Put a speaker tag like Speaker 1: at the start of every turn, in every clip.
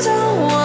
Speaker 1: 着我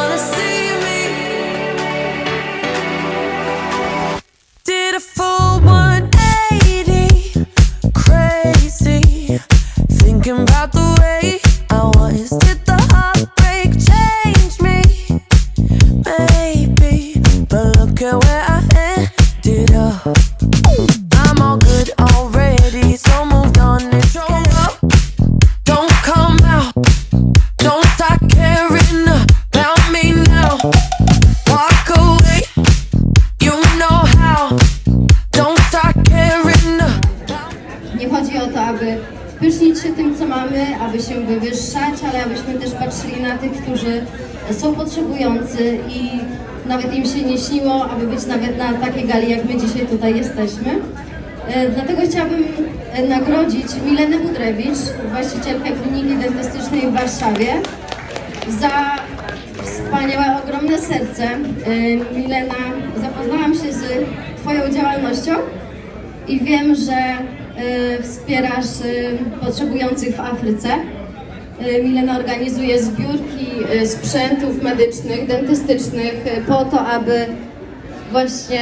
Speaker 1: o to, aby pysznić się tym, co mamy, aby się wywyższać, ale abyśmy też patrzyli na tych, którzy są potrzebujący i nawet im się nie śniło, aby być nawet na takiej gali, jak my dzisiaj tutaj jesteśmy. E, Dlatego chciałabym e, nagrodzić Milenę Budrewicz, właścicielkę kliniki dentystycznej w Warszawie, za wspaniałe, ogromne serce. E, Milena, zapoznałam się z Twoją działalnością i wiem, że wspierasz y, potrzebujących w Afryce. Y, Milena organizuje zbiórki sprzętów medycznych, dentystycznych po to, aby właśnie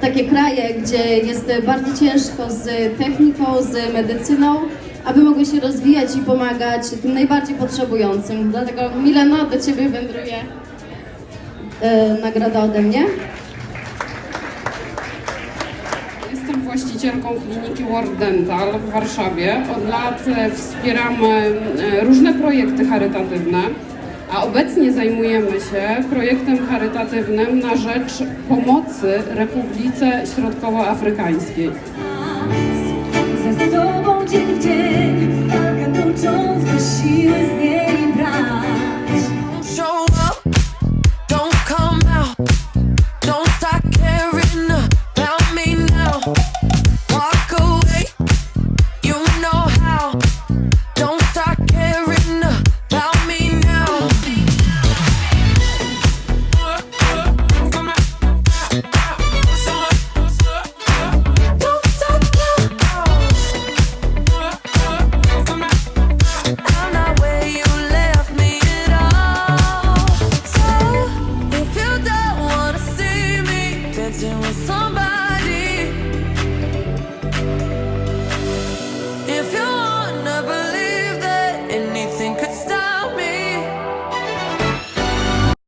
Speaker 1: takie kraje, gdzie jest bardzo ciężko z techniką, z medycyną, aby mogły się rozwijać i pomagać tym najbardziej potrzebującym. Dlatego Milena, do Ciebie wędruje nagroda ode mnie.
Speaker 2: Właścicielką kliniki World Dental w Warszawie. Od lat e, wspieramy e, różne projekty charytatywne, a obecnie zajmujemy się projektem charytatywnym na rzecz pomocy Republice Środkowoafrykańskiej.